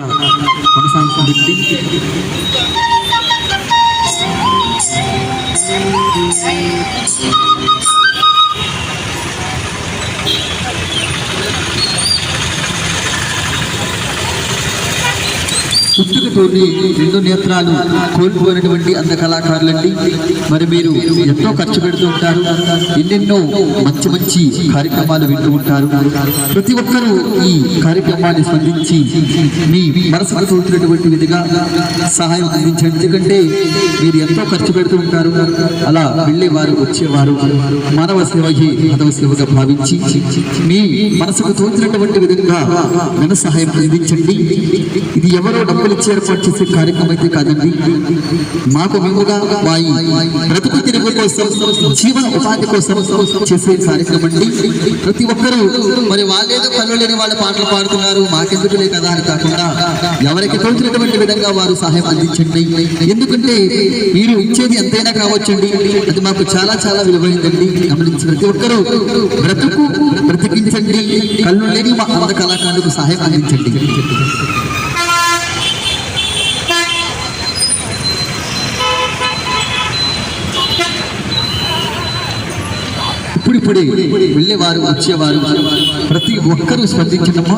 Ah, ah, ah. Pag-isang sa పుట్టుకతోని రెండు నేత్రాలు కోల్పోయినటువంటి అంద కళాకారులండి. మరి మీరు ఎంతో ఖర్చు పెడుతూ ఉంటారు ఎన్నెన్నో మంచి మంచి కార్యక్రమాలు వింటూ ఉంటారు. ప్రతి ఒక్కరూ ఈ కార్యక్రమాన్ని స్పందించి మీ మనసుకు తోచినటువంటి విధిగా సహాయం అందించండి. ఎందుకంటే మీరు ఎంతో ఖర్చు పెడుతూ ఉంటారు అలా వెళ్ళేవారు వచ్చేవారు. మానవ సేవకి మానవ సేవగా భావించి మీ మనసుకు తోచినటువంటి విధంగా ధన సహాయం అందించండి. ఇది ఎవరో డబ్బులు ఇచ్చి చేర్పాటు చేసే కార్యక్రమం అయితే కాదండి. మాకు మేముగా వాయి బ్రతుకు తిరుగు కోసం జీవన ఉపాధి కోసం చేసే కార్యక్రమం అండి. ప్రతి ఒక్కరూ మరి వాళ్ళేదో కళ్ళు లేని వాళ్ళ పాటలు పాడుతున్నారు మాకెందుకులే కదా అని కాకుండా ఎవరికి తోచినటువంటి విధంగా వారు సహాయం అందించండి. ఎందుకంటే మీరు ఇచ్చేది ఎంతైనా కావచ్చండి. అది మాకు చాలా చాలా విలువైందండి. గమనించి ప్రతి ఒక్కరూ బ్రతుకు బ్రతికించండి. కళ్ళు లేని మా అంద కళాకారులకు సహాయం అందించండి. ఇప్పుడే వెళ్ళేవారు వచ్చేవారు? ప్రతి ఒక్కరూ స్పందించడమ్మా